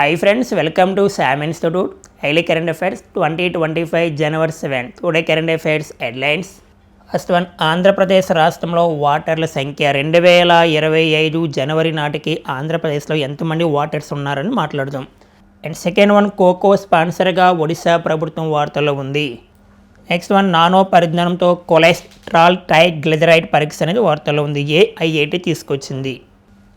Hi friends welcome to Sam institute highly current affairs twenty twenty five January seven today current affairs headlines first one Andhra Pradesh రాష్ట్రంలో వాటర్ల సంఖ్య రెండు వేల ఇరవై ఐదు జనవరి నాటికి ఆంధ్రప్రదేశ్లో ఎంతమంది వాటర్స్ ఉన్నారని మాట్లాడుదాం. అండ్ సెకండ్ వన్ కోకో స్పాన్సర్గా ఒడిశా ప్రభుత్వం వార్తల్లో ఉంది. నెక్స్ట్ వన్ నానో పరిజ్ఞానంతో కొలెస్ట్రాల్ ట్రైగ్లిజరైడ్ పరీక్ష అనేది వార్తల్లో ఉంది. ఏఐఏటి తీసుకొచ్చింది?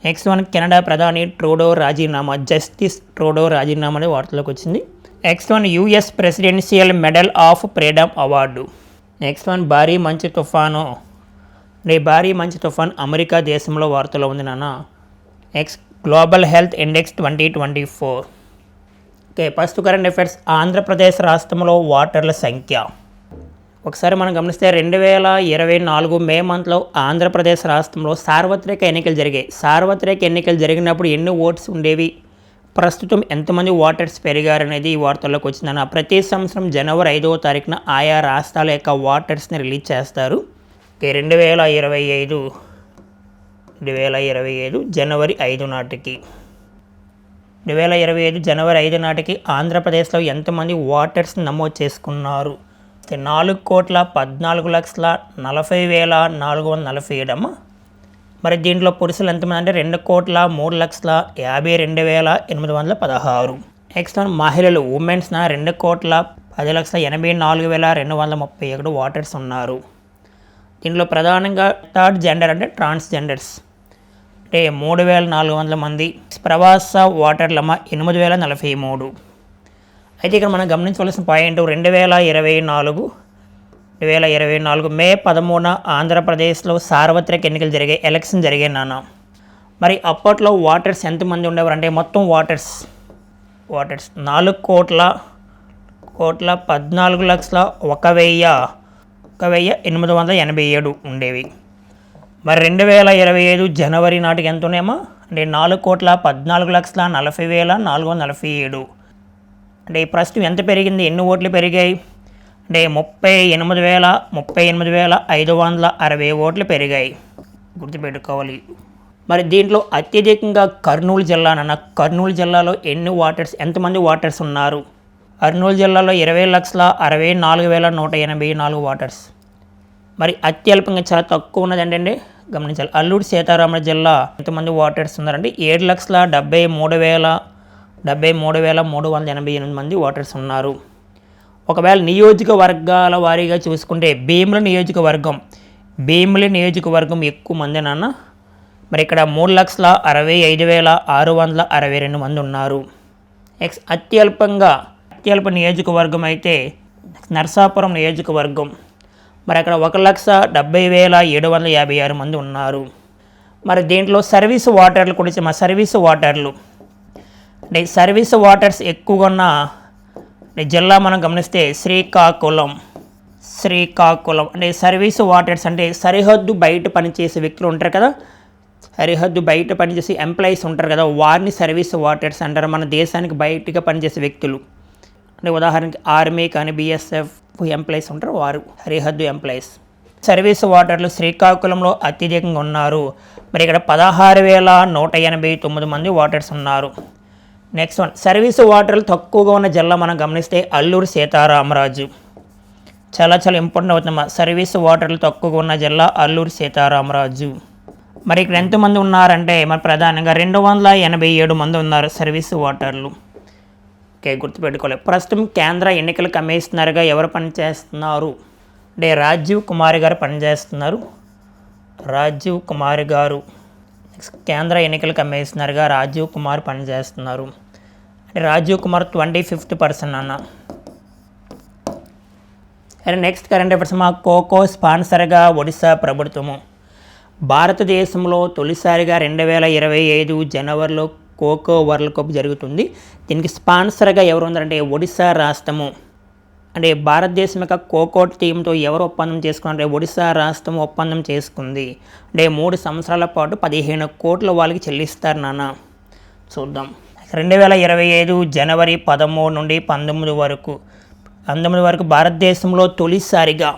నెక్స్ట్ వన్ కెనడా ప్రధాని ట్రూడో రాజీనామా జస్టిస్ ట్రూడో రాజీనామా అనే వార్తలోకి వచ్చింది. Next one US presidential medal of freedom award next one భారీ మంచు తుఫాను. రే భారీ మంచు తుఫాన్ అమెరికా దేశంలో వార్తలో ఉంది నాన్న. Next global health index twenty twenty four okay first current affairs Andhra Pradesh రాష్ట్రంలో వాటర్ల సంఖ్య. ఒకసారి మనం గమనిస్తే రెండు వేల ఇరవై నాలుగు మే మంత్లో ఆంధ్రప్రదేశ్ రాష్ట్రంలో సార్వత్రిక ఎన్నికలు జరిగాయి. సార్వత్రిక ఎన్నికలు జరిగినప్పుడు ఎన్ని ఓట్స్ ఉండేవి? ప్రస్తుతం ఎంతమంది ఓటర్స్ పెరిగారనేది ఈ వార్తల్లోకి వచ్చిందన్న. ప్రతి సంవత్సరం జనవరి ఐదవ తారీఖున ఆయా రాష్ట్రాల యొక్క ఓటర్స్ని రిలీజ్ చేస్తారు. రెండు వేల ఇరవై ఐదు రెండు వేల ఇరవై ఐదు జనవరి ఐదు నాటికి. రెండు వేల ఇరవై ఐదు జనవరి ఐదు నాటికి ఆంధ్రప్రదేశ్లో ఎంతమంది ఓటర్స్ నమోదు చేసుకున్నారు? నాలుగు కోట్ల పద్నాలుగు లక్షల నలభై వేల నాలుగు వందల నలభై ఏడమ్మ మరి దీంట్లో పురుషులు ఎంతమంది అంటే రెండు కోట్ల మూడు లక్షల యాభై రెండు వేల ఎనిమిది వందల పదహారు. నెక్స్ట్ మహిళలు ఉమెన్స్న రెండు కోట్ల పది లక్షల ఎనభై నాలుగు వేల రెండు వందల ముప్పై ఒకటి ఓటర్స్ ఉన్నారు. దీంట్లో ప్రధానంగా థర్డ్ జెండర్ అంటే ట్రాన్స్జెండర్స్ అంటే మూడు వేల నాలుగు వందల మంది ప్రవాస ఓటర్లమ్మ ఎనిమిది వేల నలభై మూడు. అయితే ఇక్కడ మనం గమనించవలసిన పాయింట్ రెండు వేల ఇరవై నాలుగు రెండు వేల ఇరవై నాలుగు మే పదమూడున ఆంధ్రప్రదేశ్లో సార్వత్రిక ఎన్నికలు జరిగాయి ఎలక్షన్ జరిగాయి నాన్న. మరి అప్పట్లో వాటర్స్ ఎంతమంది ఉండేవారు? అంటే మొత్తం వాటర్స్ వాటర్స్ నాలుగు కోట్ల కోట్ల పద్నాలుగు లక్షల ఒక వెయ్యి ఒక వెయ్యి ఎనిమిది వందల ఎనభై ఏడు ఉండేవి. మరి రెండు వేల ఇరవై ఐదు జనవరి నాటికి ఎంత ఉన్నాయమ్మా? అంటే నాలుగు కోట్ల పద్నాలుగు లక్షల నలభై వేల నాలుగు వందల నలభై ఏడు. అంటే ప్రస్తుతం ఎంత పెరిగింది? ఎన్ని ఓట్లు పెరిగాయి? అంటే ముప్పై ఎనిమిది వేల ముప్పై ఎనిమిది వేల ఐదు వందల అరవై ఓట్లు పెరిగాయి. గుర్తుపెట్టుకోవాలి. మరి దీంట్లో అత్యధికంగా కర్నూలు జిల్లానన్న కర్నూలు జిల్లాలో ఎన్ని వాటర్స్ ఎంతమంది వాటర్స్ ఉన్నారు? కర్నూలు జిల్లాలో ఇరవై లక్షల అరవై నాలుగు వేల నూట ఎనభై నాలుగు వాటర్స్. మరి అత్యల్పంగా చాలా తక్కువ ఉన్నది ఏంటంటే గమనించాలి. అల్లూరు సీతారామరాజు జిల్లా ఎంతమంది వాటర్స్ ఉన్నారంటే ఏడు లక్షల డెబ్బై మూడు వేల డెబ్బై మూడు వేల మూడు వందల ఎనభై ఎనిమిది మంది ఓటర్స్ ఉన్నారు. ఒకవేళ నియోజకవర్గాల వారీగా చూసుకుంటే భీముల నియోజకవర్గం భీముల నియోజకవర్గం ఎక్కువ మంది నాన్న. మరి ఇక్కడ మూడు లక్షల అరవై ఐదు వేల ఆరు వందల అరవై రెండు మంది ఉన్నారు. ఎక్స్ అత్యల్పంగా అత్యల్ప నియోజకవర్గం అయితే నర్సాపురం నియోజకవర్గం. మరి అక్కడ ఒక లక్ష డెబ్బై వేల ఏడు వందల యాభై ఆరు మంది ఉన్నారు. మరి దీంట్లో సర్వీస్ వాటర్లు కూడా మా సర్వీస్ వాటర్లు సర్వీస్ వాటర్స్ ఎక్కువగా ఉన్న జిల్లా మనం గమనిస్తే శ్రీకాకుళం శ్రీకాకుళం అంటే సర్వీస్ వాటర్స్ అంటే సరిహద్దు బయట పనిచేసే వ్యక్తులు ఉంటారు కదా. సరిహద్దు బయట పనిచేసే ఎంప్లాయీస్ ఉంటారు కదా. వారిని సర్వీస్ వాటర్స్ అంటారు. మన దేశానికి బయటగా పనిచేసే వ్యక్తులు. అంటే ఉదాహరణకి ఆర్మీ కానీ బీఎస్ఎఫ్ ఎంప్లాయీస్ ఉంటారు. వారు సరిహద్దు ఎంప్లాయీస్. సర్వీస్ వాటర్లు శ్రీకాకుళంలో అత్యధికంగా ఉన్నారు. మరి ఇక్కడ పదహారు వేల నూట ఎనభై తొమ్మిది మంది వాటర్స్ ఉన్నారు. నెక్స్ట్ వన్ సర్వీస్ వాటర్లు తక్కువగా ఉన్న జిల్లా మనం గమనిస్తే అల్లూరు సీతారామరాజు. చాలా చాలా ఇంపార్టెంట్ అవుతుందమ్మా. సర్వీస్ వాటర్లు తక్కువగా ఉన్న జిల్లా అల్లూరు సీతారామరాజు. మరి ఇక్కడ ఎంతమంది ఉన్నారంటే మరి ప్రధానంగా రెండు వందల ఎనభై ఏడు మంది ఉన్నారు సర్వీస్ వాటర్లు ఓకే గుర్తుపెట్టుకోవాలి ప్రస్తుతం కేంద్ర ఎన్నికల కమిషనర్గా ఎవరు పనిచేస్తున్నారు? అంటే రాజీవ్ కుమార్ గారు పనిచేస్తున్నారు. రాజీవ్ కుమార్ గారు. నెక్స్ట్ కేంద్ర ఎన్నికల కమిషనర్గా రాజీవ్ కుమార్ పనిచేస్తున్నారు. అంటే Rajiv Kumar twenty fifth person అన్న. అండ్ నెక్స్ట్ కరెంట్ అఫేర్స్ మా కోకో స్పాన్సర్గా ఒడిశా ప్రభుత్వము. భారతదేశంలో తొలిసారిగా రెండు వేల ఇరవై ఐదు జనవరిలో కోకో వరల్డ్ కప్ జరుగుతుంది. దీనికి స్పాన్సర్గా ఎవరు ఉన్నారంటే ఒడిశా రాష్ట్రము. అంటే భారతదేశం యొక్క ఖోఖో టీంతో ఎవరు ఒప్పందం చేసుకున్నారంటే ఒడిశా రాష్ట్రం ఒప్పందం చేసుకుంది. అంటే మూడు సంవత్సరాల పాటు పదిహేను కోట్ల వాళ్ళకి చెల్లిస్తారు నాన్న. చూద్దాం. రెండు వేల ఇరవై ఐదు జనవరి పదమూడు నుండి పంతొమ్మిది వరకు. పంతొమ్మిది వరకు భారతదేశంలో తొలిసారిగా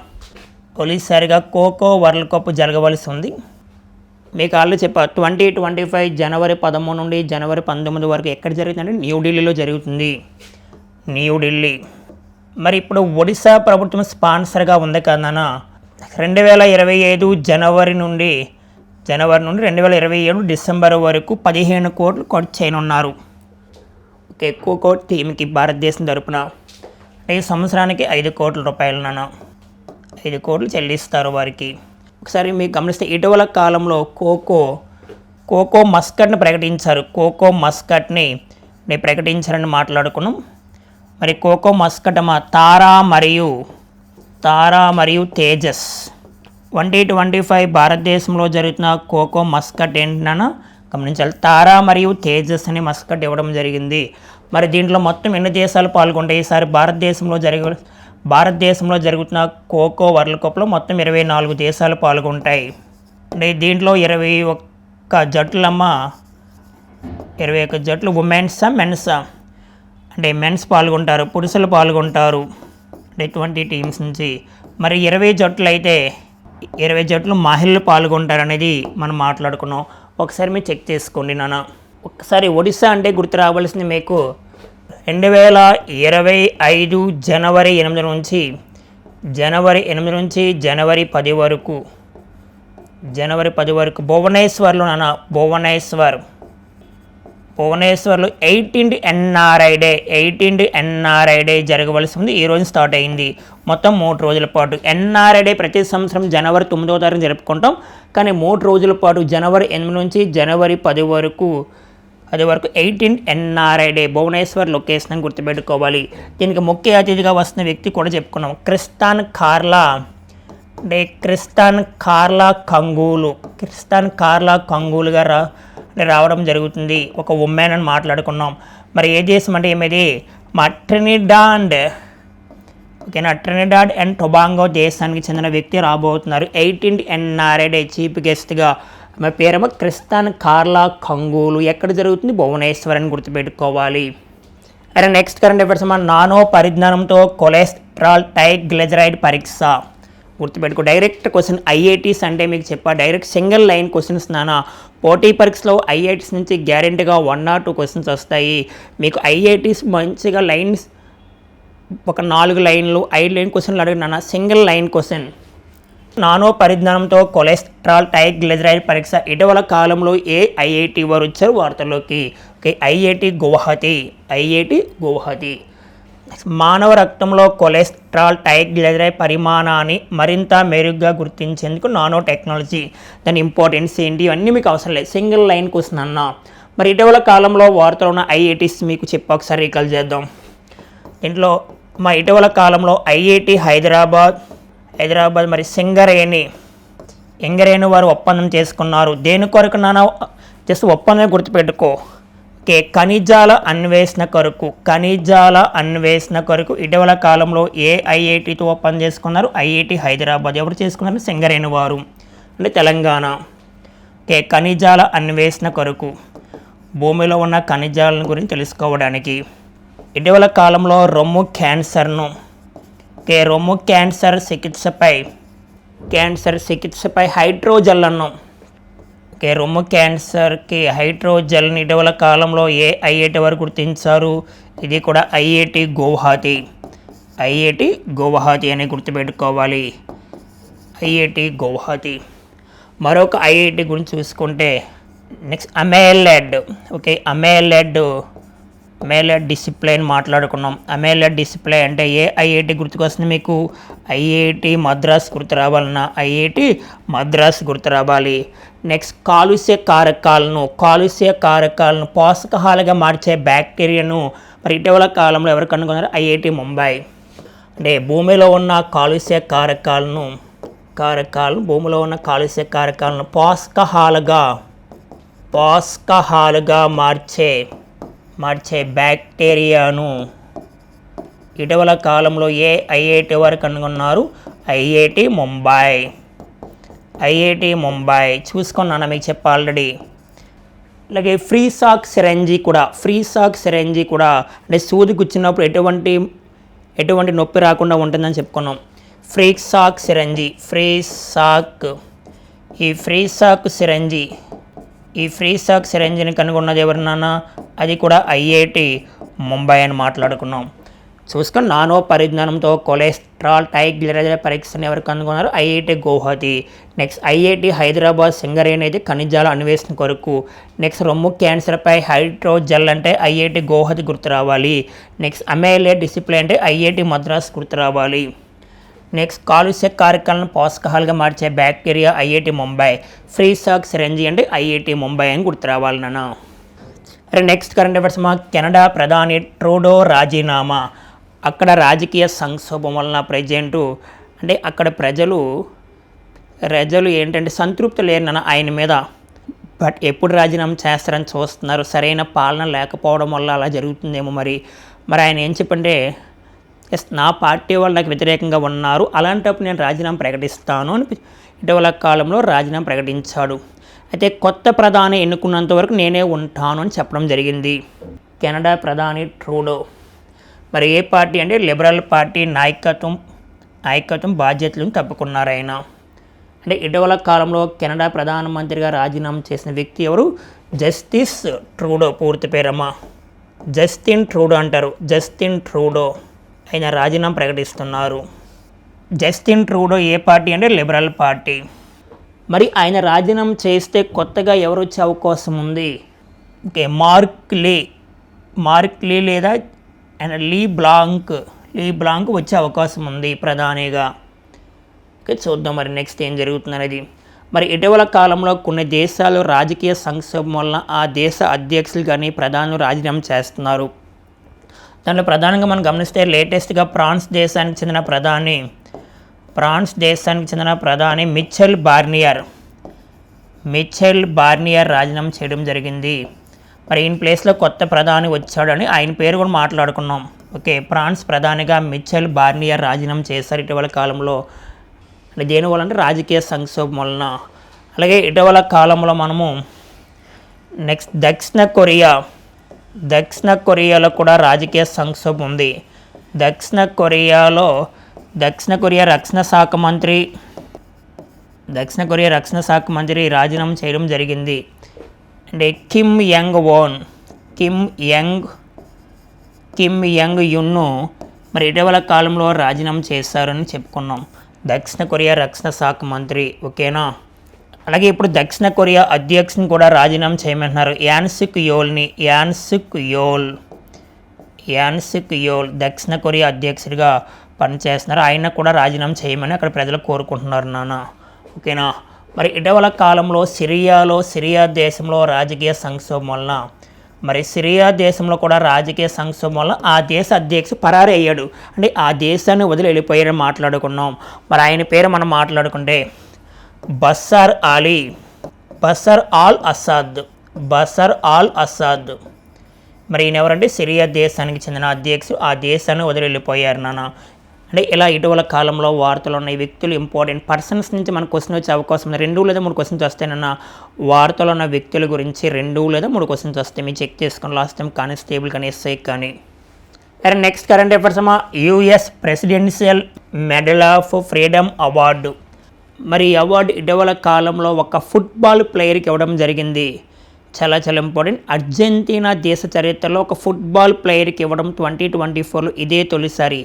తొలిసారిగా ఖోఖో వరల్డ్ కప్ జరగవలసి ఉంది. మీకు ఆల్రెడీ చెప్పా ట్వంటీ ట్వంటీ ఫైవ్ జనవరి పదమూడు నుండి జనవరి పంతొమ్మిది వరకు ఎక్కడ జరుగుతుందంటే న్యూఢిల్లీలో జరుగుతుంది. న్యూఢిల్లీ మరి ఇప్పుడు ఒడిశా ప్రభుత్వం స్పాన్సర్గా ఉంది కదా రెండు వేల ఇరవై ఐదు జనవరి నుండి జనవరి నుండి రెండు వేల ఇరవై ఏడు డిసెంబర్ వరకు పదిహేను కోట్లు ఖర్చు చేయనున్నారు. ఎక్కువ కోట్ టీమ్కి భారతదేశం తరపున ఈ సంవత్సరానికి ఐదు కోట్ల రూపాయలు నాన్న. ఐదు కోట్లు చెల్లిస్తారు వారికి. ఒకసారి మీరు గమనిస్తే ఇటీవల కాలంలో కోకో కోకో మస్కట్ని ప్రకటించారు. కోకో మస్కట్ని నేను ప్రకటించారని మాట్లాడుకున్నాం. మరి కోకో మస్కట్ మా తారా మరియు తారా మరియు తేజస్. ట్వంటీ ట్వంటీ ఫైవ్ భారతదేశంలో జరుగుతున్న కోకో మస్కట్ ఏంటన్నా గమనించాలి తారా మరియు తేజస్ అని మస్కట్ ఇవ్వడం జరిగింది. మరి దీంట్లో మొత్తం ఎన్ని దేశాలు పాల్గొంటాయి ఈసారి భారతదేశంలో జరిగే భారతదేశంలో జరుగుతున్న కోకో వరల్డ్ కప్లో మొత్తం ఇరవై నాలుగు దేశాలు పాల్గొంటాయి. అంటే దీంట్లో ఇరవై ఒక్క జట్లమ్మ ఇరవై ఒక్క జట్లు ఉమెన్సా మెన్సా. అంటే మెన్స్ పాల్గొంటారు పురుషులు పాల్గొంటారు అంటే ట్వంటీ టీమ్స్ నుంచి. మరి ఇరవై జట్లు అయితే ఇరవై జట్లు మహిళలు పాల్గొంటారు అనేది మనం మాట్లాడుకున్నాం. ఒకసారి మీరు చెక్ చేసుకోండి నాన్న. ఒకసారి ఒడిశా అంటే గుర్తు రావాల్సింది మీకు. రెండు వేల ఇరవై ఐదు జనవరి ఎనిమిది నుంచి జనవరి ఎనిమిది నుంచి జనవరి పది వరకు జనవరి పది వరకు భువనేశ్వర్లో నాన్న Bhubaneswar. భువనేశ్వర్లో eighteen NRI day eighteen NRI day జరగవలసి ఉంది. ఈ రోజు స్టార్ట్ అయింది. మొత్తం మూడు రోజుల పాటు ఎన్ఆర్ఐ డే ప్రతి సంవత్సరం జనవరి తొమ్మిదవ తారీఖు జరుపుకుంటాం. కానీ మూడు రోజుల పాటు జనవరి ఎనిమిది నుంచి జనవరి పది వరకు అది వరకు eighteen NRI day Bhubaneswar location గుర్తుపెట్టుకోవాలి. దీనికి ముఖ్య అతిథిగా వస్తున్న వ్యక్తి కూడా చెప్పుకున్నాం. క్రిస్తాన్ కార్లా అంటే క్రిస్తాన్ కార్లా కంగూలు క్రిస్తాన్ కార్లా కంగూలుగా రా రావడం జరుగుతుంది. ఒక ఉమెన్ అని మాట్లాడుకున్నాం. మరి ఏ దేశం అంటే ఏమిది? మా ట్రినిడాండ్ ఓకేనా ట్రినిడాడ్ అండ్ టొబాంగో దేశానికి చెందిన వ్యక్తి రాబోతున్నారు. ఎయిటీన్ ఎన్ఆర్ఐ డే చీఫ్ గెస్ట్గా ఆమె పేరేమో క్రిస్తాన్ కార్లా కంగూలు. ఎక్కడ జరుగుతుంది? భువనేశ్వర్ అని గుర్తుపెట్టుకోవాలి. అరే నెక్స్ట్ కరెంట్ అఫేర్స్ మన నానో పరిజ్ఞానంతో కొలెస్ట్రాల్ టైగ్లెజరైడ్ పరీక్ష. గుర్తుపెట్టుకో. డైరెక్ట్ క్వశ్చన్ ఐఐటీస్ అంటే మీకు చెప్పా. డైరెక్ట్ సింగిల్ లైన్ క్వశ్చన్స్ నానా పోటీ పరీక్షలో ఐఐటీస్ నుంచి గ్యారెంటీగా వన్ ఆర్ టూ క్వశ్చన్స్ వస్తాయి. మీకు ఐఐటీస్ మంచిగా లైన్స్ ఒక నాలుగు లైన్లు ఐదు లైన్ క్వశ్చన్లు అడిగినా సింగిల్ లైన్ క్వశ్చన్ నానో పరిజ్ఞానంతో కొలెస్ట్రాల్ టైగ్లిజరైడ్ పరీక్ష ఇటీవల కాలంలో ఏ ఐఐటి వారు వచ్చారు వార్తల్లోకి? Okay IIT Guwahati. IIT Guwahati. మానవ రక్తంలో కొలెస్ట్రాల్ టైగ్లిజరైడ్ పరిమాణాన్ని మరింత మెరుగ్గా గుర్తించేందుకు నానో టెక్నాలజీ దాని ఇంపార్టెన్స్ ఏంటి ఇవన్నీ మీకు అవసరం లేదు. సింగిల్ లైన్ క్వశ్చన్ అన్న. మరి ఇటీవల కాలంలో వార్తలు ఉన్న ఐఐటీస్ మీకు చెప్పి ఒకసారి రీకాల్ చేద్దాం. దీంట్లో మా ఇటీవల కాలంలో ఐఐటి హైదరాబాద్ హైదరాబాద్ మరి సింగరేణి ఎంగరేణి వారు ఒప్పందం చేసుకున్నారు. దేని కొరకు నాన్న? జస్ట్ ఒప్పందం గుర్తుపెట్టుకో. ఓకే ఖనిజాల అన్వేషణ కొరకు ఖనిజాల అన్వేషణ కొరకు ఇటీవల కాలంలో ఏ ఐఐటితో ఒప్పందం చేసుకున్నారు ఐఐటి హైదరాబాద్ ఎవరు చేసుకున్నారు? సింగరేణి వారు. అంటే తెలంగాణ. ఓకే ఖనిజాల అన్వేషణ కొరకు భూమిలో ఉన్న ఖనిజాలను గురించి తెలుసుకోవడానికి. ఇటీవల కాలంలో రొమ్ము క్యాన్సర్ను. ఓకే రొమ్ము క్యాన్సర్ చికిత్సపై క్యాన్సర్ చికిత్సపై హైడ్రోజెల్లను. ఓకే రొమ్ము క్యాన్సర్కి హైడ్రోజెల్ని ఇటీవల కాలంలో ఏ ఐఐటి వారు గుర్తించారు. ఇది కూడా ఐఐటి గౌహాతి. ఐఐటి గౌహాతి అని గుర్తుపెట్టుకోవాలి. ఐఐటి గౌహాతి. మరొక ఐఐటి గురించి చూసుకుంటే నెక్స్ట్ అమేలెడ్. ఓకే అమేలెడ్ అమేలెడ్ డిసిప్లైన్ మాట్లాడుకున్నాం. అమేలెడ్ డిసిప్లైన్ అంటే ఏ ఐఐటి గుర్తుకొస్తుంది మీకు? ఐఐటి మద్రాస్ గుర్తు రావాలన్నా ఐఐటి మద్రాస్ గుర్తు రావాలి. నెక్స్ట్ కాలుష్య కారకాలను కాలుష్య కారకాలను పోషకాహాలుగా మార్చే బ్యాక్టీరియాను మరి ఇటీవల కాలంలో ఎవరు కనుగొన్నారు? ఐఐటి ముంబై. అంటే భూమిలో ఉన్న కాలుష్య కారకాలను కారకాలను భూమిలో ఉన్న కాలుష్య కారకాలను పోషకాహాలుగా పోషకాహాలుగా మార్చే మార్చే బ్యాక్టీరియాను ఇటీవల కాలంలో ఏ ఐఐటి వారు కనుగొన్నారు? ఐఐటి ముంబై. ఐఐటి ముంబై చూసుకున్నాను మీకు చెప్ప ఆల్రెడీ అలాగే ఫ్రీ సాక్ సిరంజీ కూడా ఫ్రీ సాక్ సిరంజీ కూడా అంటే సూది గుచ్చినప్పుడు ఎటువంటి ఎటువంటి నొప్పి రాకుండా ఉంటుందని చెప్పుకున్నాం. ఫ్రీ సాక్ సిరంజీ ఫ్రీ సాక్ ఈ ఫ్రీ సాక్ సిరంజి ఈ ఫ్రీ సాక్ సిరంజిని కనుగొన్నది ఎవరినానా అది కూడా ఐఐటి ముంబై అని మాట్లాడుకున్నాం. చూసుకొని నానో పరిజ్ఞానంతో కొలెస్ట్రాల్ టైగ్లిజర్ పరీక్షను ఎవరు కనుగొన్నారు? IIT Guwahati. Next IIT Hyderabad Singareni అయితే ఖనిజాల అన్వేషణ కొరకు. నెక్స్ట్ రొమ్ము క్యాన్సర్పై హైడ్రోజెల్ అంటే ఐఐటి గౌహతి గుర్తు రావాలి. నెక్స్ట్ అమేలే డిసిప్లిన్ అంటే ఐఐటి మద్రాస్ గుర్తు రావాలి. నెక్స్ట్ కాలుష్య కార్యక్రమాలను పోషకాలుగా మార్చే bacteria IIT Mumbai. Free sac syringe అంటే ఐఐటి ముంబై అని గుర్తు రావాలి నాన్న. నెక్స్ట్ కరెంట్ అఫైర్స్ మా కెనడా ప్రధాని ట్రూడో రాజీనామా. అక్కడ రాజకీయ సంక్షోభం వలన ప్రజెంటు అంటే అక్కడ ప్రజలు ప్రజలు ఏంటంటే సంతృప్తి లేరు ఆయన మీద. బట్ ఎప్పుడు రాజీనామా చేస్తారని చూస్తున్నారు. సరైన పాలన లేకపోవడం వల్ల అలా జరుగుతుందేమో మరి. మరి ఆయన ఏం చెప్పంటే ఎస్ నా పార్టీ వాళ్ళు నాకు వ్యతిరేకంగా ఉన్నారు. అలాంటప్పుడు నేను రాజీనామా ప్రకటిస్తాను అని ఇటీవల కాలంలో రాజీనామా ప్రకటించాడు. అయితే కొత్త ప్రధాని ఎన్నుకున్నంత వరకు నేనే ఉంటాను అని చెప్పడం జరిగింది. కెనడా ప్రధాని ట్రూడో. మరి ఏ పార్టీ అంటే లిబరల్ పార్టీ నాయకత్వం నాయకత్వం బాధ్యతలను తప్పుకున్నారు ఆయన. అంటే ఇటీవల కాలంలో కెనడా ప్రధానమంత్రిగా రాజీనామా చేసిన వ్యక్తి ఎవరు? Justice Trudeau. పూర్తి పేరమ్మా. జస్టిన్ ట్రూడో అంటారు. Justin Trudeau. ఆయన రాజీనామా ప్రకటిస్తున్నారు. జస్టిన్ ట్రూడో ఏ పార్టీ అంటే లిబరల్ పార్టీ. మరి ఆయన రాజీనామా చేస్తే కొత్తగా ఎవరు వచ్చే అవకాశం ఉంది? Okay Mark Lee. Mark Lee లేదా and LeBlanc LeBlanc వచ్చే అవకాశం ఉంది ప్రధానిగా. ఓకే చూద్దాం మరి నెక్స్ట్ ఏం జరుగుతుంది అనేది. మరి ఇటీవల కాలంలో కొన్ని దేశాలు రాజకీయ సంక్షోభం వలన ఆ దేశ అధ్యక్షులు కానీ ప్రధానులు రాజీనామా చేస్తున్నారు. దాంట్లో ప్రధానంగా మనం గమనిస్తే లేటెస్ట్గా ఫ్రాన్స్ దేశానికి చెందిన ప్రధాని ఫ్రాన్స్ దేశానికి చెందిన ప్రధాని మిచెల్ బార్నియర్. మిచెల్ బార్నియర్ రాజీనామా చేయడం జరిగింది. మరి ఈయన ప్లేస్లో కొత్త ప్రధాని వచ్చాడని ఆయన పేరు కూడా మాట్లాడుకున్నాం. ఓకే ఫ్రాన్స్ ప్రధానిగా మిచెల్ బార్నియర్ రాజీనామా చేశారు ఇటీవల కాలంలో. అంటే దేనివల్ల అంటే రాజకీయ సంక్షోభం వలన. అలాగే ఇటీవల కాలంలో మనము నెక్స్ట్ దక్షిణ కొరియా దక్షిణ కొరియాలో కూడా రాజకీయ సంక్షోభం ఉంది. దక్షిణ కొరియాలో దక్షిణ కొరియా రక్షణ శాఖ మంత్రి దక్షిణ కొరియా రక్షణ శాఖ మంత్రి రాజీనామా చేయడం జరిగింది. అంటే Kim Young Won Kim Young Kim Young యున్ను మరి ఇటీవల కాలంలో రాజీనామా చేశారని చెప్పుకున్నాం. దక్షిణ కొరియా రక్షణ శాఖ మంత్రి ఓకేనా? అలాగే ఇప్పుడు దక్షిణ కొరియా అధ్యక్షుని కూడా రాజీనామా చేయమంటున్నారు. యాన్సిక్ యోల్ని యాన్సిక్ యోల్ యాన్సిక్ యోల్ దక్షిణ కొరియా అధ్యక్షుడిగా పనిచేస్తున్నారు. ఆయన కూడా రాజీనామా చేయమని అక్కడ ప్రజలు కోరుకుంటున్నారు నాన్న ఓకేనా? మరి ఇటీవల కాలంలో సిరియాలో సిరియా దేశంలో రాజకీయ సంక్షోభం వలన మరి సిరియా దేశంలో కూడా రాజకీయ సంక్షోభం వల్ల ఆ దేశ అధ్యక్షుడు పరారి అయ్యాడు. అంటే ఆ దేశాన్ని వదిలి వెళ్ళిపోయారని మాట్లాడుకున్నాం. మరి ఆయన పేరు మనం మాట్లాడుకుంటే Bashar Ali Bashar al Assad Bashar al Assad మరి ఈయన ఎవరంటే సిరియా దేశానికి చెందిన అధ్యక్షుడు. ఆ దేశాన్ని వదిలి వెళ్ళిపోయారు నాన్న. అంటే ఇలా ఇటీవల కాలంలో వార్తలు ఉన్న వ్యక్తులు ఇంపార్టెంట్ పర్సన్స్ నుంచి మనకు క్వశ్చన్ వచ్చే అవకాశం ఉంది. రెండు లేదా మూడు క్వశ్చన్స్ వస్తాయన్న వార్తలు ఉన్న వ్యక్తుల గురించి రెండు లేదా మూడు క్వశ్చన్స్ వస్తాయి. మీరు చెక్ చేసుకుని లాస్ట్ టైం కానిస్టేబుల్ కానీ ఎస్ఐ కానీ. అండ్ నెక్స్ట్ కరెంట్ అఫేర్స్ అమ్మా. US presidential medal of freedom award మరి ఈ అవార్డు ఇటీవల కాలంలో ఒక ఫుట్బాల్ ప్లేయర్కి ఇవ్వడం జరిగింది. చాలా చాలా ఇంపార్టెంట్ అర్జెంటీనా దేశ చరిత్రలో ఒక ఫుట్బాల్ ప్లేయర్కి ఇవ్వడం ట్వంటీ ట్వంటీ ఫోర్లో ఇదే తొలిసారి.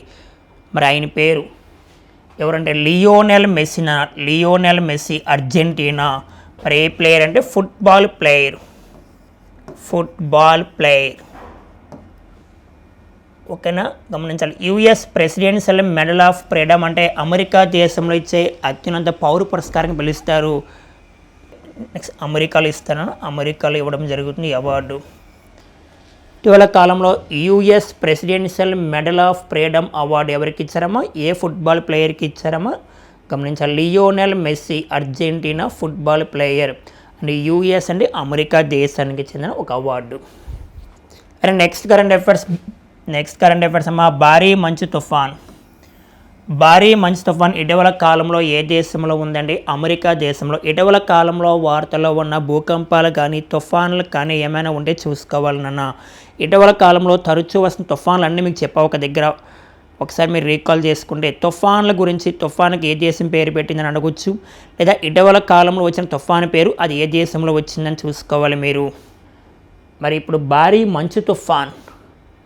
మరి ఆయన పేరు ఎవరంటే లియోనెల్ మెస్సినా లియోనెల్ మెస్సి అర్జెంటీనా మరి ఏ ప్లేయర్ అంటే ఫుట్బాల్ ప్లేయర్. Football player. ఓకేనా? గమనించాలి. US presidential medal of freedom అంటే అమెరికా దేశంలో ఇచ్చే అత్యున్నత పౌర పురస్కారం పిలుస్తారు నెక్స్ట్ అమెరికాలో ఇస్తాను అమెరికాలో ఇవ్వడం జరుగుతుంది అవార్డు. ఇటీవల కాలంలో US presidential medal of freedom award ఎవరికి ఇచ్చారమ్మా? ఏ ఫుట్బాల్ ప్లేయర్కి ఇచ్చారమ్మా? గమనించాలి. Lionel Messi Argentina football player. And US అండి అమెరికా దేశానికి చెందిన ఒక award. And next current affairs next current affairs అమ్మా. భారీ మంచు తుఫాన్. భారీ మంచు తుఫాన్ ఇటీవల కాలంలో ఏ దేశంలో ఉందండి? అమెరికా దేశంలో. ఇటీవల కాలంలో వార్తల్లో ఉన్న భూకంపాలు కానీ తుఫాన్లు కానీ ఏమైనా ఉంటే చూసుకోవాలన్నా ఇటీవల కాలంలో తరచూ వస్తున్న తుఫాన్లు అన్నీ మీకు చెప్పా ఒక దగ్గర. ఒకసారి మీరు రీకాల్ చేసుకుంటే తుఫాన్ల గురించి తుఫాన్కి ఏ దేశం పేరు పెట్టిందని అడగొచ్చు. లేదా ఇటీవల కాలంలో వచ్చిన తుఫాను పేరు అది ఏ దేశంలో వచ్చిందని చూసుకోవాలి మీరు. మరి ఇప్పుడు భారీ మంచు తుఫాన్.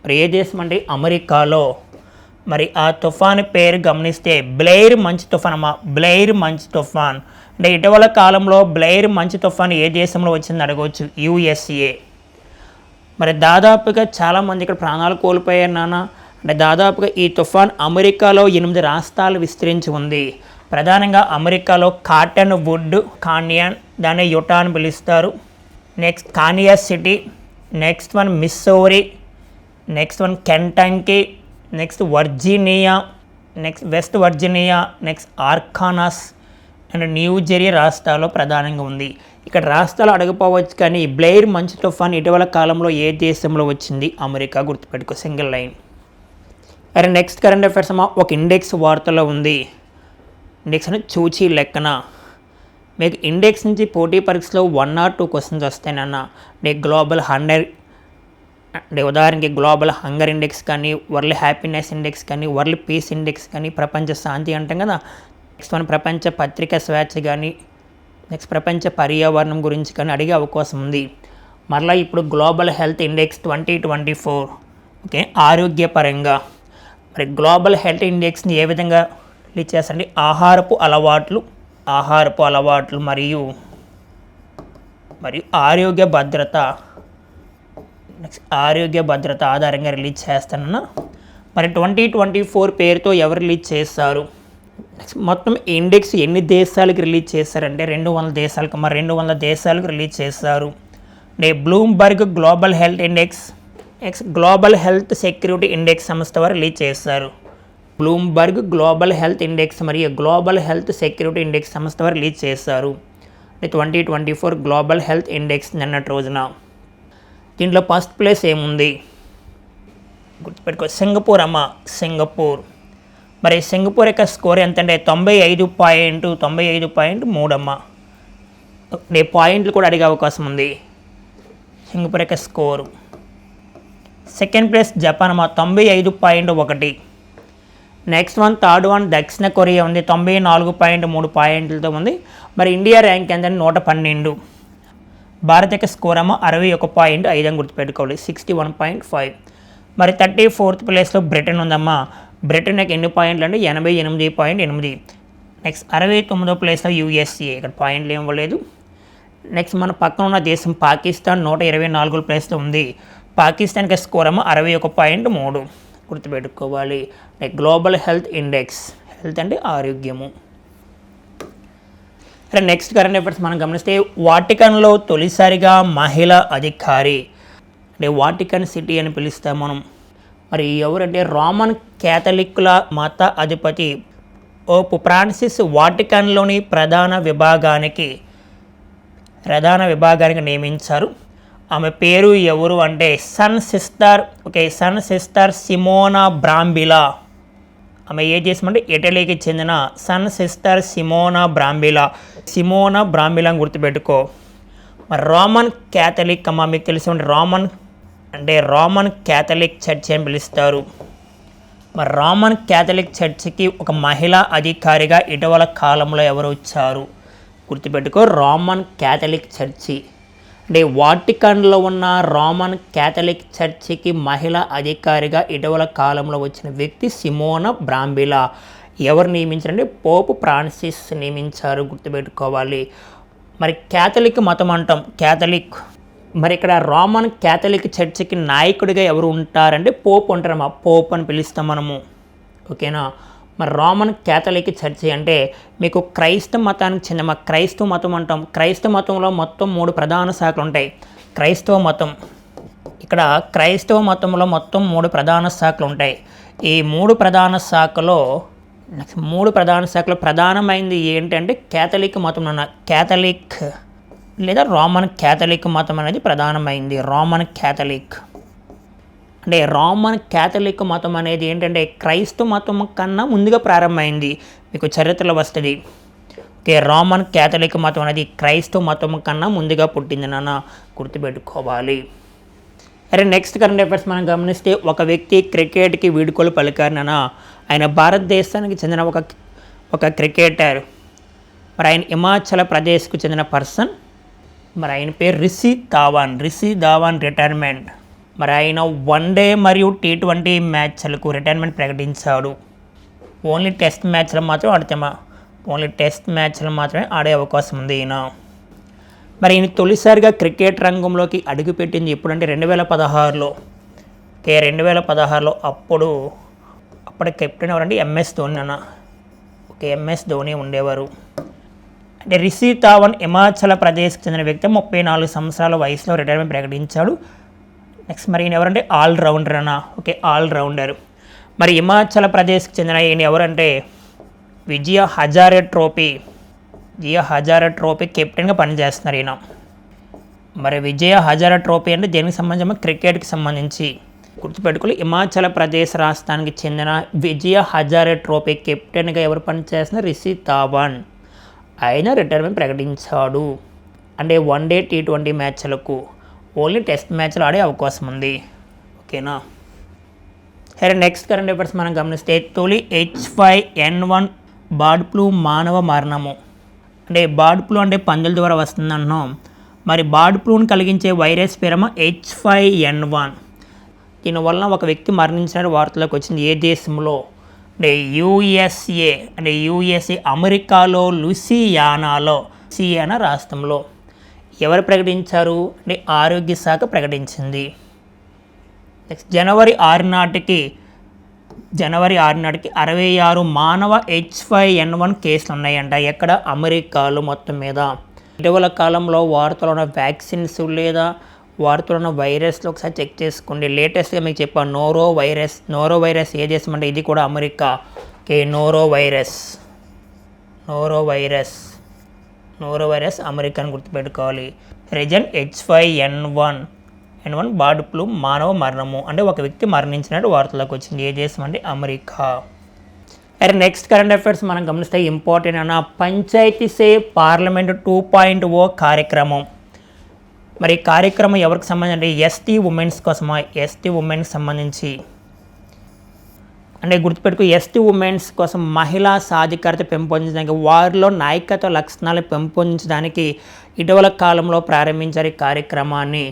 మరి ఏ దేశం అంటే అమెరికాలో. మరి ఆ తుఫాను పేరు గమనిస్తే బ్లెయిర్ మంచు తుఫాన్ అమ్మా. బ్లెయిర్ మంచు తుఫాన్. అంటే ఇటీవల కాలంలో బ్లెయిర్ మంచు తుఫాన్ ఏ దేశంలో వచ్చిందని అడగవచ్చు యుఎస్ఏ. మరి దాదాపుగా చాలామంది ఇక్కడ ప్రాణాలు కోల్పోయారు నాన్న. అంటే దాదాపుగా ఈ తుఫాన్ అమెరికాలో ఎనిమిది రాష్ట్రాలు విస్తరించి ఉంది. ప్రధానంగా అమెరికాలో కాటన్ వుడ్ కాన్యాన్ దాన్ని యుటా అని పిలుస్తారు. Next Kansas City next one Missouri next one Kentucky next Virginia next West Virginia next Arkansas and New Jersey రాష్ట్రాల్లో ప్రధానంగా ఉంది. ఇక్కడ రాష్ట్రాలు అడగపోవచ్చు కానీ బ్లెయిర్ మంచు తుఫాన్ ఇటీవల కాలంలో ఏ దేశంలో వచ్చింది? అమెరికా గుర్తుపెట్టుకో సింగిల్ లైన్. అరే నెక్స్ట్ కరెంట్ అఫైర్స్ అమ్మా ఒక ఇండెక్స్ వార్తలో ఉంది. ఇండెక్స్ అని చూచి లెక్కన. మీకు ఇండెక్స్ నుంచి పోటీ పరీక్షలో వన్ ఆర్ టూ క్వశ్చన్స్ వస్తాయనన్న అంటే గ్లోబల్ హండ్రెడ్ అంటే ఉదాహరణకి గ్లోబల్ హంగర్ ఇండెక్స్ కానీ వరల్డ్ హ్యాపీనెస్ ఇండెక్స్ కానీ వరల్డ్ పీస్ ఇండెక్స్ కానీ ప్రపంచ శాంతి అంటాం కదా? నెక్స్ట్ మన ప్రపంచ పత్రికా స్వేచ్ఛ కానీ నెక్స్ట్ ప్రపంచ పర్యావరణం గురించి కానీ అడిగే అవకాశం ఉంది. మరలా ఇప్పుడు global health index twenty twenty four okay ఆరోగ్యపరంగా. మరి గ్లోబల్ హెల్త్ ఇండెక్స్ని ఏ విధంగా రిలీజ్ చేస్తారండి ఆహారపు అలవాట్లు ఆహారపు అలవాట్లు మరియు మరియు ఆరోగ్య భద్రత. నెక్స్ట్ ఆరోగ్య భద్రత ఆధారంగా రిలీజ్ చేస్తానన్న. మరి ట్వంటీ ట్వంటీ ఫోర్ పేరుతో ఎవరు రిలీజ్ చేస్తారు నెక్స్ట్ మొత్తం ఇండెక్స్ ఎన్ని దేశాలకు రిలీజ్ చేశారంటే రెండు వందల దేశాలకు మరి రెండు వందల దేశాలకు రిలీజ్ చేస్తారు the Bloomberg global health index X global health security index సంస్థ వారు రిలీజ్ చేస్తారు బ్లూంబర్గ్ గ్లోబల్ హెల్త్ ఇండెక్స్ మరియు గ్లోబల్ హెల్త్ సెక్యూరిటీ ఇండెక్స్ సంస్థ వారు రిలీజ్ చేస్తారు twenty twenty four global health index నిన్నటి రోజున. దీంట్లో ఫస్ట్ ప్లేస్ ఏముంది? గుర్తుపెట్టుకో సింగపూర్ అమ్మ సింగపూర్. మరి సింగపూర్ యొక్క స్కోర్ ఎంత అంటే తొంభై ఐదు పాయింట్ తొంభై ఐదు పాయింట్ మూడమ్మ. నే పాయింట్లు కూడా అడిగే అవకాశం ఉంది. సింగపూర్ యొక్క స్కోరు. సెకండ్ ప్లేస్ జపాన్ అమ్మ తొంభై ఐదు పాయింట్ ఒకటి. నెక్స్ట్ వన్ థర్డ్ వన్ దక్షిణ కొరియా ఉంది తొంభై నాలుగు పాయింట్ మూడు పాయింట్లతో ఉంది. మరి ఇండియా ర్యాంక్ ఎంతంటే నూట పన్నెండు. భారత యొక్క స్కోర్ ఏమో అరవై ఒక పాయింట్ ఐదు అని గుర్తుపెట్టుకోవాలి. Sixty one point five. మరి థర్టీ ఫోర్త్ ప్లేస్లో బ్రిటన్ ఉందమ్మా. బ్రిటన్ యొక్క ఎన్ని పాయింట్లు అంటే ఎనభై ఎనిమిది పాయింట్ ఎనిమిది. నెక్స్ట్ అరవై తొమ్మిదో ప్లేస్లో యూఎస్ఏ. ఇక్కడ పాయింట్లు ఏం ఇవ్వలేదు. నెక్స్ట్ మన పక్కన ఉన్న దేశం పాకిస్తాన్ నూట ఇరవై నాలుగు ప్లేస్లో ఉంది. పాకిస్తాన్ స్కోర్ ఏమో అరవై ఒక పాయింట్ మూడు. గుర్తుపెట్టుకోవాలి. Next global health index. Health అంటే ఆరోగ్యము. నెక్స్ట్ కరెంట్ అఫైర్స్ మనం గమనిస్తే వాటికన్లో తొలిసారిగా మహిళ అధికారి. అంటే వాటికన్ సిటీ అని పిలుస్తాం మనం. మరి ఎవరంటే రోమన్ క్యాథలిక్ల మత అధిపతి ఓపు ఫ్రాన్సిస్ వాటికన్లోని ప్రధాన విభాగానికి ప్రధాన విభాగానికి నియమించారు. ఆమె పేరు ఎవరు అంటే nun sister okay nun sister Simona Brambilla. ఆమె ఏం చేసామంటే ఇటలీకి చెందిన nun sister Simona Brambilla. Simona బ్రాంబిలాని గుర్తుపెట్టుకో. మరి రోమన్ క్యాథలిక్ అమ్మ మీకు తెలిసి ఉంటే రోమన్ అంటే రోమన్ క్యాథలిక్ చర్చ్ అని పిలుస్తారు. రోమన్ క్యాథలిక్ చర్చికి ఒక మహిళా అధికారిగా ఇటీవల కాలంలో ఎవరు వచ్చారు? గుర్తుపెట్టుకో రోమన్ క్యాథలిక్ చర్చి. అంటే వాటికన్లో ఉన్న రోమన్ క్యాథలిక్ చర్చికి మహిళా అధికారిగా ఇటీవల కాలంలో వచ్చిన వ్యక్తి సిమోన బ్రాంబిలా. ఎవరు నియమించారంటే పోపు ఫ్రాన్సిస్ నియమించారు గుర్తుపెట్టుకోవాలి. మరి క్యాథలిక్ మతం అంటాం. క్యాథలిక్ మరి ఇక్కడ రోమన్ క్యాథలిక్ చర్చికి నాయకుడిగా ఎవరు ఉంటారంటే పోప్ ఉంటారమ్మా పోప్ అని పిలుస్తాం మనము. ఓకేనా? మరి రోమన్ క్యాథలిక్ చర్చి అంటే మీకు క్రైస్తవ మతానికి చెందిన మా క్రైస్తవ మతం అంటాం. క్రైస్తవ మతంలో మొత్తం మూడు ప్రధాన శాఖలు ఉంటాయి. క్రైస్తవ మతం. ఇక్కడ క్రైస్తవ మతంలో మొత్తం మూడు ప్రధాన శాఖలు ఉంటాయి. ఈ మూడు ప్రధాన శాఖలో మూడు ప్రధాన శాఖలో ప్రధానమైనది ఏంటంటే క్యాథలిక్ మతం అన్న క్యాథలిక్ లేదా రోమన్ క్యాథలిక్ మతం అనేది ప్రధానమైంది. Roman Catholic. అంటే రోమన్ క్యాథలిక్ మతం అనేది ఏంటంటే క్రైస్తవ మతం కన్నా ముందుగా ప్రారంభమైంది. మీకు చరిత్రలో వస్తుంది. ఓకే రోమన్ క్యాథలిక్ మతం అనేది క్రైస్తవ మతం కన్నా ముందుగా పుట్టింది నాన్న. గుర్తుపెట్టుకోవాలి. అరే నెక్స్ట్ కరెంట్ అఫైర్స్ మనం గమనిస్తే ఒక వ్యక్తి క్రికెట్కి వీడుకోలు పలికారన ఆయన భారతదేశానికి చెందిన ఒక ఒక క్రికెటర్. మరి ఆయన హిమాచల్ ప్రదేశ్కు చెందిన పర్సన్. మరి ఆయన పేరు రిషి ధావాన్ రిషి ధావాన్ రిటైర్మెంట్ మరి ఆయన వన్ డే మరియు టీ ట్వంటీ మ్యాచ్లకు రిటైర్మెంట్ ప్రకటించాడు. ఓన్లీ టెస్ట్ మ్యాచ్లు మాత్రం ఆడతామా? ఓన్లీ టెస్ట్ మ్యాచ్లు మాత్రమే ఆడే అవకాశం ఉంది ఈయన. మరి ఈయన తొలిసారిగా క్రికెట్ రంగంలోకి అడుగుపెట్టింది ఎప్పుడంటే రెండు వేల పదహారులో. కే రెండు వేల పదహారులో అప్పుడు అప్పటి కెప్టెన్ ఎవరంటే ఎంఎస్ ధోని అన్న. ఓకే ఎంఎస్ ధోని ఉండేవారు. అంటే రిషి తావన్ హిమాచల్ ప్రదేశ్కి చెందిన వ్యక్తి ముప్పై నాలుగు సంవత్సరాల వయసులో రిటైర్మెంట్ ప్రకటించాడు. నెక్స్ట్ మరి ఈయన ఎవరంటే? ఆల్ రౌండర్ అన్న. ఓకే ఆల్ రౌండర్ మరి హిమాచల్ ప్రదేశ్కి చెందిన ఈయన ఎవరంటే? విజయ హజారే ట్రోఫీ. విజయ హజారే ట్రోఫీ కెప్టెన్గా పనిచేస్తున్నారు ఈయన. మరి విజయ హజారా ట్రోఫీ అంటే దేనికి సంబంధించి? క్రికెట్కి సంబంధించి. గుర్తుపెట్టుకోవాలి హిమాచల్ ప్రదేశ్ రాష్ట్రానికి చెందిన విజయ హజారే ట్రోఫీ కెప్టెన్గా ఎవరు పనిచేస్తున్నారు? రిషి తావాన్. ఆయన రిటైర్మెంట్ ప్రకటించాడు. అంటే వన్ డే టీ ట్వంటీ మ్యాచ్లకు ఓన్లీ టెస్ట్ మ్యాచ్లు ఆడే అవకాశం ఉంది. ఓకేనా? సరే నెక్స్ట్ కరెంట్ అఫైర్స్ మనం గమనిస్తే తొలి H five N one bird flu మానవ మరణము. అంటే బర్డ్ ఫ్లూ అంటే పందుల ద్వారా వస్తుంది అంటున్నాం. మరి బర్డ్ ఫ్లూని కలిగించే వైరస్ పేరమ హెచ్ ఫైవ్ ఎన్ వన్ దీనివల్ల ఒక వ్యక్తి మరణించిన వార్తలకు వచ్చింది. ఏ దేశంలో? అంటే యూఎస్ఏ అంటే యూఎస్ఏ అమెరికాలో లుసియానాలో సియానా రాష్ట్రంలో ఎవరు ప్రకటించారు? అంటే ఆరోగ్య శాఖ ప్రకటించింది. నెక్స్ట్ జనవరి ఆరు నాటికి జనవరి ఆరు నాటికి అరవై ఆరు మానవ హెచ్ ఫైవ్ ఎన్ వన్ కేసులు ఉన్నాయంట. ఎక్కడ? అమెరికాలో మొత్తం మీద. ఇటీవల కాలంలో వార్తలు ఉన్న వ్యాక్సిన్స్ లేదా వార్తలో ఉన్న ఒకసారి చెక్ చేసుకోండి. లేటెస్ట్గా మీకు చెప్పాను నోరో వైరస్ నోరో వైరస్ ఏ చేసామంటే ఇది కూడా అమెరికా. కే noro virus. Noro virus. Noro virus అమెరికాని గుర్తుపెట్టుకోవాలి. Risen H five N one. N one bird flu మానవ మరణము. అంటే ఒక వ్యక్తి మరణించినట్టు వార్తలకు వచ్చింది. ఏ దేశం అమెరికా. అరే నెక్స్ట్ కరెంట్ అఫైర్స్ మనం గమనిస్తే ఇంపార్టెంట్ అన్న పంచాయతీ సేవ్ పార్లమెంట్ టూ పాయింట్ ఓ కార్యక్రమం. మరి కార్యక్రమం ఎవరికి సంబంధించి ఎస్టీ ఉమెన్స్ కోసమా? ఎస్టీ ఉమెన్కి సంబంధించి. అంటే గుర్తుపెట్టుకు ఎస్టీ ఉమెన్స్ కోసం మహిళా సాధికారత పెంపొందించడానికి వారిలో నాయకత్వ లక్షణాలు పెంపొందించడానికి ఇటీవల కాలంలో ప్రారంభించారు ఈ కార్యక్రమాన్ని.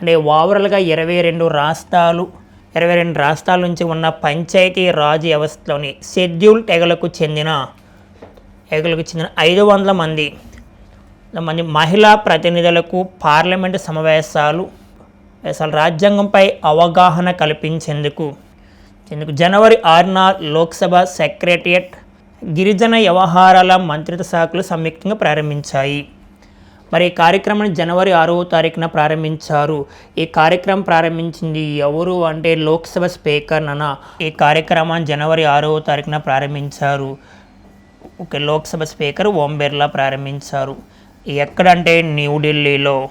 అంటే ఓవరాల్గా ఇరవై రెండు రాష్ట్రాలు ఇరవై రెండు రాష్ట్రాల నుంచి ఉన్న పంచాయతీ రాజ్ వ్యవస్థలోని షెడ్యూల్ తెగలకు చెందిన తెగలకు చెందిన ఐదు వందల మంది మంది మహిళా ప్రతినిధులకు పార్లమెంటు సమావేశాలు అసలు రాజ్యాంగంపై అవగాహన కల్పించేందుకు. ఇందుకు జనవరి ఆరున లోక్సభ సెక్రటరియట్ గిరిజన వ్యవహారాల మంత్రిత్వ శాఖలు సంయుక్తంగా ప్రారంభించాయి. మరి ఈ కార్యక్రమాన్ని జనవరి ఆరవ తారీఖున ప్రారంభించారు. ఈ కార్యక్రమం ప్రారంభించింది ఎవరు అంటే లోక్సభ స్పీకర్ నన ఈ కార్యక్రమాన్ని జనవరి ఆరవ తారీఖున ప్రారంభించారు. ఓకే లోక్సభ స్పీకర్ ఓం బిర్లా ప్రారంభించారు. ఎక్కడంటే న్యూఢిల్లీలో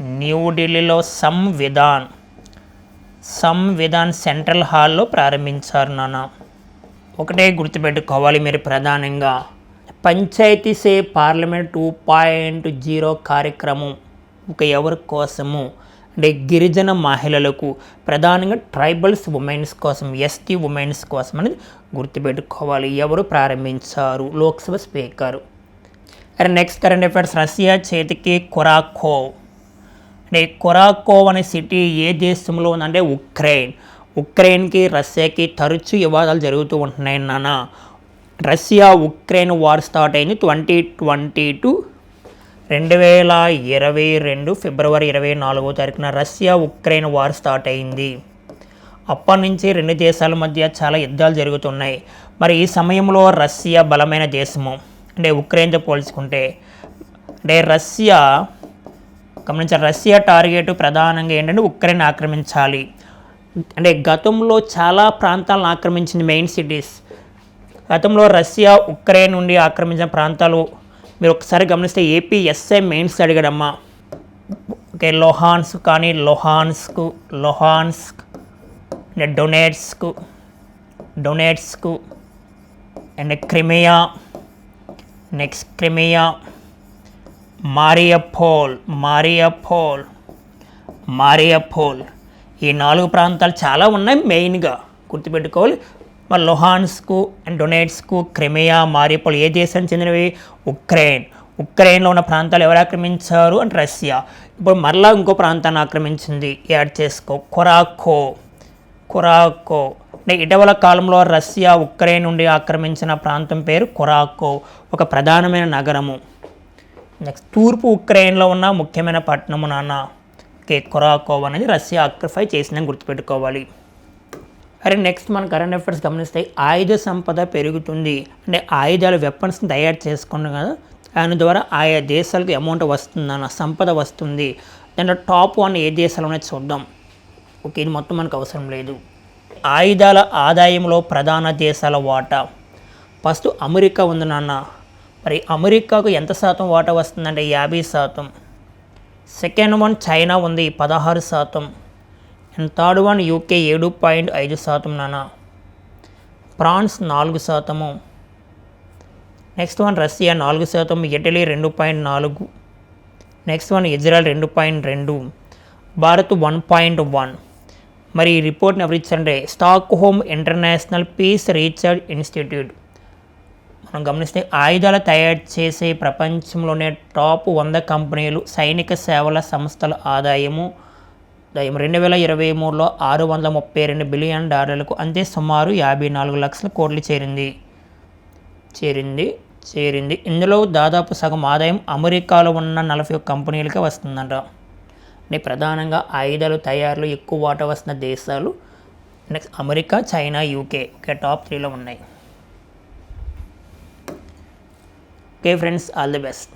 న్యూఢిల్లీలో సంవిధాన్. సంవిధాన్ సెంట్రల్ హాల్లో ప్రారంభించారు నాన్న. ఒకటే గుర్తుపెట్టుకోవాలి మీరు ప్రధానంగా. పంచాయతీ సే పార్లమెంట్ టూ పాయింట్ జీరో కార్యక్రమం ఒక ఎవరి కోసము? అంటే గిరిజన మహిళలకు ప్రధానంగా ట్రైబల్స్ ఉమెన్స్ కోసం ఎస్టీ ఉమెన్స్ కోసం అనేది గుర్తుపెట్టుకోవాలి. ఎవరు ప్రారంభించారు? Lok Sabha speaker. And next current affairs Russia చేతికి కొరాకో అంటే కొరాకోవ్ అనే సిటీ ఏ దేశంలో ఉందంటే ఉక్రెయిన్. ఉక్రెయిన్కి రష్యాకి తరచు వివాదాలు జరుగుతూ ఉంటున్నాయి నాన్న రష్యా ఉక్రెయిన్ వార్ స్టార్ట్ అయింది ట్వంటీ ట్వంటీ టూ రెండు వేల ఇరవై రెండు ఫిబ్రవరి ఇరవై నాలుగో తారీఖున రష్యా ఉక్రెయిన్ వార్ స్టార్ట్ అయింది. అప్పటి నుంచి రెండు దేశాల మధ్య చాలా యుద్ధాలు జరుగుతున్నాయి. మరి ఈ సమయంలో రష్యా బలమైన దేశము. అంటే ఉక్రెయిన్తో పోల్చుకుంటే అంటే రష్యా గమనించాలి రష్యా టార్గెట్ ప్రధానంగా ఏంటంటే ఉక్రెయిన్ ఆక్రమించాలి. అంటే గతంలో చాలా ప్రాంతాలను ఆక్రమించింది మెయిన్ సిటీస్. గతంలో రష్యా ఉక్రెయిన్ నుండి ఆక్రమించిన ప్రాంతాలు మీరు ఒకసారి గమనిస్తే ఏపీ ఎస్ఐ మెయిన్స్ అడిగాడమ్మా. ఓకే లొహాన్స్ కానీ Luhansk Luhansk Donetsk Donetsk and Crimea next Crimea Mariupol Mariupol Mariupol ఈ నాలుగు ప్రాంతాలు చాలా ఉన్నాయి మెయిన్గా. గుర్తుపెట్టుకోవాలి. మరి లొహాన్స్కు అండ్ డొనేట్స్కు క్రిమియా మారియపోల్ ఏ దేశానికి చెందినవి? ఉక్రెయిన్ ఉక్రెయిన్లో ఉన్న ప్రాంతాలు ఎవరు ఆక్రమించారు? అంటే రష్యా ఇప్పుడు మరలా ఇంకో ప్రాంతాన్ని ఆక్రమించింది. యాడ్ చేసుకో. కొరాకో కొరాకో ఇటీవల కాలంలో రష్యా ఉక్రెయిన్ నుండి ఆక్రమించిన ప్రాంతం పేరు కొరాకో ఒక ప్రధానమైన నగరము. నెక్స్ట్ తూర్పు ఉక్రెయిన్లో ఉన్న ముఖ్యమైన పట్టణము నాన్న కే కొరాకోవ్ అనేది రష్యా ఆక్రిఫై చేసిందని గుర్తుపెట్టుకోవాలి. అరే నెక్స్ట్ మన కరెంట్ అఫైర్స్ గమనిస్తే ఆయుధ సంపద పెరుగుతుంది. అంటే ఆయుధాలు వెపన్స్ని తయారు చేసుకున్నాం కదా దాని ద్వారా ఆయా దేశాలకు అమౌంట్ వస్తుందన్న సంపద వస్తుంది. దాంట్లో టాప్ వన్ ఏ దేశాలు అనేది చూద్దాం. ఓకే ఇది మొత్తం మనకు అవసరం లేదు. ఆయుధాల ఆదాయంలో ప్రధాన దేశాల వాటా. ఫస్ట్ అమెరికా ఉంది నాన్న. మరి అమెరికాకు ఎంత శాతం వాటా వస్తుందంటే యాభై శాతం. సెకండ్ వన్ చైనా ఉంది పదహారు శాతం. అండ్ థర్డ్ వన్ యూకే ఏడు పాయింట్ ఐదు శాతం నాన్న. ఫ్రాన్స్ నాలుగు శాతము. నెక్స్ట్ వన్ రష్యా నాలుగు శాతం ఇటలీ రెండు పాయింట్ నాలుగు. నెక్స్ట్ వన్ ఇజ్రాయెల్ రెండు పాయింట్ రెండు. Bharat one point one. మరి ఈ రిపోర్ట్ని ఎవరు ఇచ్చారంటే Stockholm International Peace Research Institute. మనం గమనిస్తే ఆయుధాలు తయారు చేసే ప్రపంచంలోనే టాప్ వంద కంపెనీలు సైనిక సేవల సంస్థల ఆదాయము రెండు వేల ఇరవై మూడులో ఆరు వందల ముప్పై రెండు బిలియన్ డాలర్లకు అంతే సుమారు యాభై నాలుగు లక్షల కోట్లు చేరింది. చేరింది చేరింది. ఇందులో దాదాపు సగం ఆదాయం అమెరికాలో ఉన్న నలభై ఒక్క కంపెనీలకే వస్తుందంట. అంటే ప్రధానంగా ఆయుధాలు తయారులో ఎక్కువ వాటా వస్తున్న దేశాలు next America China UK okay top త్రీలో ఉన్నాయి. Okay friends all the best.